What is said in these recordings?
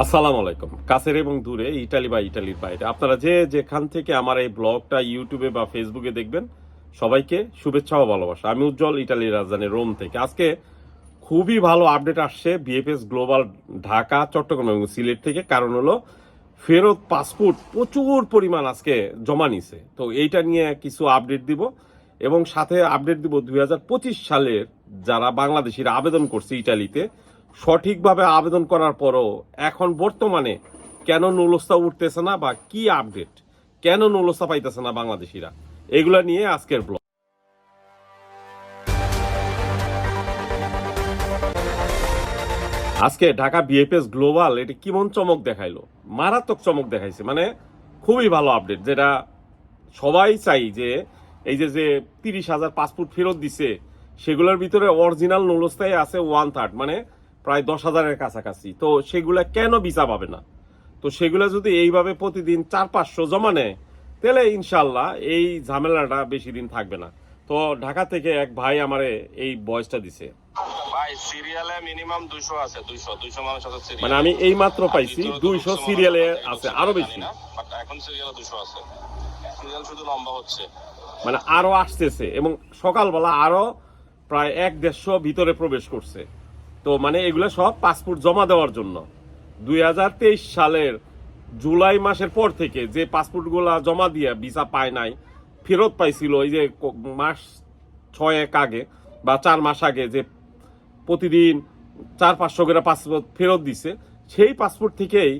আসসালামু আলাইকুম। কাছের এবং দূরে, ইটালি বা ইটালির বাইরে। আপনারা যে যেখান থেকে আমার এই ব্লগটা ইউটিউবে বা ফেসবুকে দেখবেন, সবাইকে শুভেচ্ছা ও ভালোবাসা। আমি উজ্জ্বল, ইটালির রাজধানী রোম থেকে। আজকে খুবই ভালো আপডেট আসছে বিএফএস গ্লোবাল ঢাকা, চট্টগ্রাম এবং সিলেট থেকে। কারণ হলো, ফেরত পাসপোর্ট প্রচুর পরিমাণ আজকে জমা নিছে। তো এইটা নিয়ে কিছু আপডেট দিব এবং সাথে আপডেট দিব দুই হাজার পঁচিশ সালের যারা বাংলাদেশিরা আবেদন করছে ইটালিতে সঠিকভাবে আবেদন করার পরও এখন বর্তমানে কেন নুলস্তা উঠতেছে না বা কি আপডেট? কেন নুলস্তা পাইতেছে না বাংলাদেশিরা? এগুলা নিয়ে আজকের ব্লগ। আজকে ঢাকা বিএফএস গ্লোবাল, এটা কেমন চমক দেখাইলো? মারাত্মক চমক দেখাইছে মানে খুবই ভালো আপডেট, যেটা সবাই চাই যে এই যে যে তিরিশ হাজার পাসপোর্ট ফেরত দিছে, সেগুলোর ভিতরে অরিজিনাল নুলস্তায় আছে ওয়ান থার্ড মানে প্রায় দশ হাজারের কাছাকাছি। তো সেগুলা কেন ভিসা পাবে না? তো সেগুলা যদি এইভাবে প্রতিদিন চার পাঁচশো জমা নেয় তাহলে ইনশাল্লাহ এই ঝামেলাটা বেশি দিন থাকবে না। তো ঢাকা থেকে এক ভাই আমারে এই বয়সটা দিছে। ভাই সিরিয়ালে মিনিমাম দুইশো আছে দুইশো দুইশো মানুষ আছে সিরিয়ালে। মানে আমি এই মাত্র পাইছি দুইশো সিরিয়ালে আছে আরও বেশি। বাট এখন সিরিয়ালে দুইশো আছে। সিরিয়াল শুধু লম্বা হচ্ছে। মানে আরও আসতেছে এবং সকালবেলা আরও প্রায় এক দেড়শো ভিতরে প্রবেশ করছে। তো মানে এগুলো সব পাসপোর্ট জমা দেওয়ার জন্য। দুই হাজার তেইশ সালের জুলাই মাসের পর থেকে যে পাসপোর্টগুলা জমা দিয়ে ভিসা পায় নাই, ফেরত পাইছিল এই যে মাস ছয়েক আগে বা চার মাস আগে যে প্রতিদিন চার, পাঁচশো করে পাসপোর্ট ফেরত দিছে, সেই পাসপোর্ট থেকেই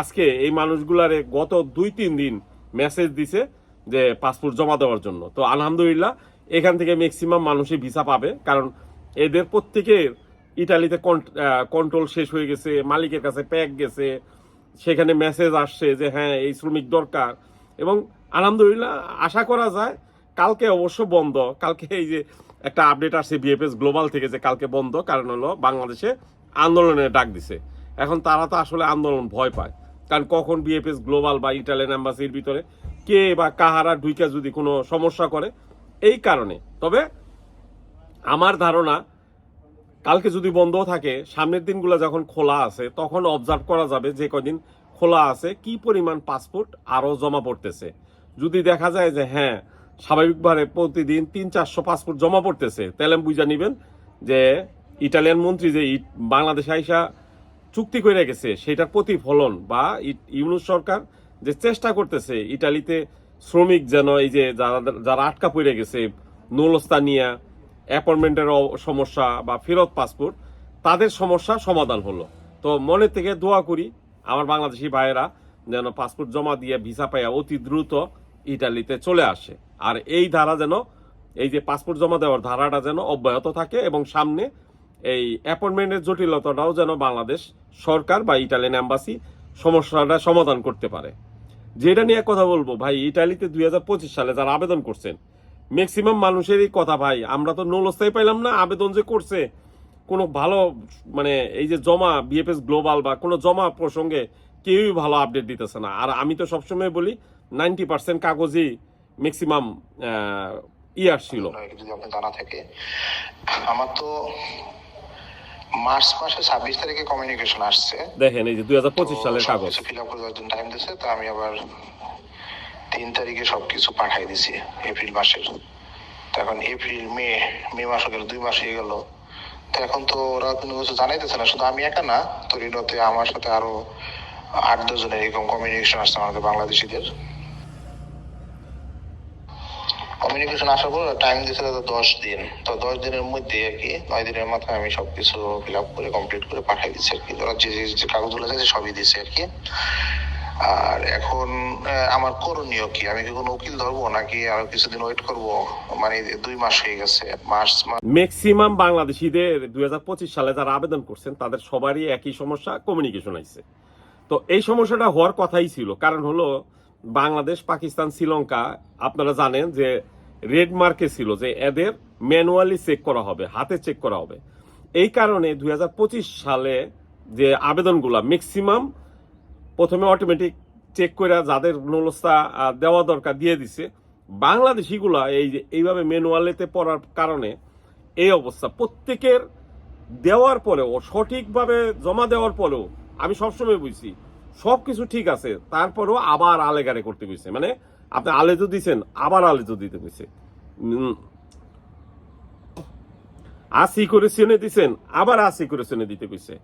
আজকে এই মানুষগুলারে গত দুই, তিন দিন মেসেজ দিছে যে পাসপোর্ট জমা দেওয়ার জন্য। তো আলহামদুলিল্লাহ, এখান থেকে ম্যাক্সিমাম মানুষই ভিসা পাবে, কারণ এদের প্রত্যেকের ইটালিতে কন্ট্রোল শেষ হয়ে গেছে, মালিকের কাছে প্যাক গেছে, সেখানে মেসেজ আসছে যে হ্যাঁ এই শ্রমিক দরকার। এবং আলহামদুলিল্লাহ, আশা করা যায় কালকে অবশ্য বন্ধ। কালকে এই যে একটা আপডেট আসছে বিএফএস গ্লোবাল থেকে যে কালকে বন্ধ, কারণ হলো বাংলাদেশে আন্দোলনের ডাক দিছে। এখন তারা তো আসলে আন্দোলন ভয় পায়। কারণ কখন বিএফএস গ্লোবাল বা ইটালিয়ান এম্বাসির ভিতরে কে বা কাহারা ঢুইকা যদি কোনো সমস্যা করে, এই কারণে। তবে আমার ধারণা কালকে যদি বন্ধ থাকে, সামনের দিনগুলো যখন খোলা আছে, তখন অবজার্ভ করা যাবে যে কদিন খোলা আছে, কি পরিমাণ পাসপোর্ট আরও জমা পড়তেছে। যদি দেখা যায় যে হ্যাঁ স্বাভাবিকভাবে প্রতিদিন তিন, চারশো পাসপোর্ট জমা পড়তেছে, তাহলে বুঝা নিবেন যে ইটালিয়ান মন্ত্রী যে বাংলাদেশে আইসা চুক্তি করে গেছে সেটার প্রতিফলন বা ইউনুস সরকার যে চেষ্টা করতেছে ইটালিতে শ্রমিক যেন এই যে যারা যারা আটকা পড়ে গেছে নুলস্তানিয়া অ্যাপয়েন্টমেন্টের সমস্যা বা ফেরত পাসপোর্ট, তাদের সমস্যা সমাধান হলো। তো মনে থেকে দোয়া করি আমার বাংলাদেশি ভাইয়েরা যেন পাসপোর্ট জমা দিয়ে ভিসা পাইয়া অতি দ্রুত ইটালিতে চলে আসে। আর এই ধারা যেন, এই যে পাসপোর্ট জমা দেওয়ার ধারাটা যেন অব্যাহত থাকে এবং সামনে এই অ্যাপয়েন্টমেন্টের জটিলতাটাও যেন বাংলাদেশ সরকার বা ইটালিয়ান এম্বাসি সমস্যাটা সমাধান করতে পারে। যেটা নিয়ে কথা বলব, ভাই, ইটালিতে দুই হাজার পঁচিশ সালে যারা আবেদন করছেন ম্যাক্সিমাম মানুষেরই কথা ভাই। আমরা তো নৌলস্থায় পাইলাম না আবেদন যে করছে কোনো ভালো মানে এই যে জমা বিএফএস গ্লোবাল বা কোনো জমা প্রসঙ্গে কেউই ভালো আপডেট দিতেছে না। আর আমি তো সবসময় বলি নাইনটি পার্সেন্ট কাগজই ম্যাক্সিমাম ই আসছিল। যদি আপনার জানা থাকে। আমার তো মার্চ মাসে ছাব্বিশ তারিখে কমিউনিকেশন আসছে। দেখেন এই যে দুই হাজার পঁচিশ সালের কাগজ। ফিল আপ করে দেওয়ার জন্য টাইম তো আমি আবার তিন তারিখে সবকিছু পাঠাই দিছি, এপ্রিল মাসের। এখন এপ্রিল, মে মে মাস গেল, দুই মাস হয়ে গেল। তো এখন তো ওরা কোনো কিছু জানাইতেছে না, শুধু আমি একা না, তো রিডতে আমার সাথে আরও আট দশজনের এরকম কমিউনিকেশন আসছে আমাদের বাংলাদেশিদের। কমিউনিকেশন আসার পর টাইম দিয়েছিল তো দশ দিন। তো দশ দিনের মধ্যে আর কি, নয় দিনের মাথায় আমি সবকিছু ফিল আপ করে কমপ্লিট করে পাঠাই দিচ্ছি আর কি। ওরা যে, যে- কাগজগুলো আছে সবই দিছে আর কি। আর এখন আমার করণীয় কি? আমি কি কোনো উকিল ধরবো নাকি আরও কিছুদিন ওয়েট করব? মানে দুই মাস হয়ে গেছে, মার্চ ম্যাক্সিমাম বাংলাদেশিদের দুই সালে যারা আবেদন করছেন, তাদের সবারই একই সমস্যা কমিউনিকেশন আইছে তো এই সমস্যাটা হওয়ার কথাই ছিল। কারণ হলো, বাংলাদেশ, পাকিস্তান, শ্রীলঙ্কা, আপনারা জানেন যে রেড মার্কে ছিল যে এদের ম্যানুয়ালি চেক করা হবে, হাতে চেক করা হবে। এই কারণে দুই হাজার পঁচিশ সালে যে আবেদনগুলা ম্যাক্সিমাম প্রথমে অটোমেটিক চেক করে যাদের নলস্তা দেওয়া দরকার দিয়ে দিছে। বাংলাদেশিগুলা এই যে এইভাবে ম্যানুয়ালিতে পড়ার কারণে এই অবস্থা। প্রত্যেকের দেওয়ার পরেও, সঠিকভাবে জমা দেওয়ার পরেও আমি সবসময় বুঝছি সব কিছু ঠিক আছে, তারপরেও আবার আলেগারে করতে কইছে মানে আপনি আলেজো দিছেন, আবার আলেজো দিতে কইছে আশি করে সেনে দিছেন, আবার আশি করে দিতে কইছে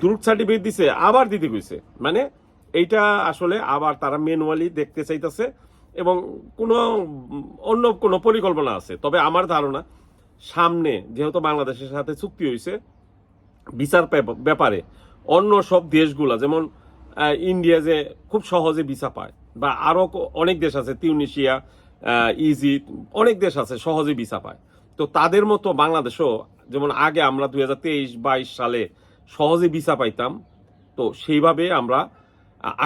গ্রুপ সার্টিফিকেট দিছে, আবার দিতে কইছে। মানে এইটা আসলে আবার তারা ম্যানুয়ালি দেখতে চাইতেছে এবং কোনো, অন্য কোনো পরিকল্পনা আছে। তবে আমার ধারণা, সামনে যেহেতু বাংলাদেশের সাথে চুক্তি হয়েছে বিচার ব্যাপারে অন্য সব দেশগুলা, যেমন ইন্ডিয়া যে খুব সহজে ভিসা পায়, বা আরও ক- অনেক দেশ আছে তিউনিশিয়া ইজিপ্ট অনেক দেশ আছে, সহজে ভিসা পায়। তো তাদের মতো বাংলাদেশও, যেমন আগে আমরা দুই হাজার তেইশ বাইশ সালে সহজে ভিসা পাইতাম। তো সেইভাবে আমরা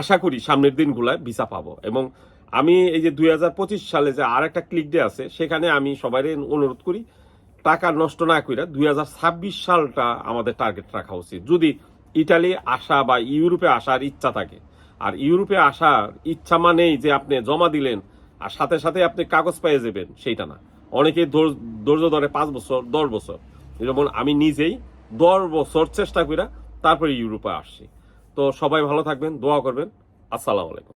আশা করি সামনের দিনগুলায় ভিসা পাবো। এবং আমি এই যে দুই হাজার পঁচিশ সালে যে আর একটা ক্লিক ডে আছে, সেখানে আমি সবাই অনুরোধ করি, টাকা নষ্ট না কইরা দুই সালটা আমাদের টার্গেট রাখা উচিত। যদি ইটালি আসা বা ইউরোপে আসার ইচ্ছা থাকে। আর ইউরোপে আসার ইচ্ছা মানেই যে আপনি জমা দিলেন, আর সাথে সাথে আপনি কাগজ পেয়ে যাবেন, সেইটা না। অনেকে ধৈর্য ধরে পাঁচ বছর, দশ বছর। যেমন আমি নিজেই দশ বছর চেষ্টা কইরা তারপরে ইউরোপে আসছি। তো সবাই ভালো থাকবেন, দোয়া করবেন। আসসালামু আলাইকুম।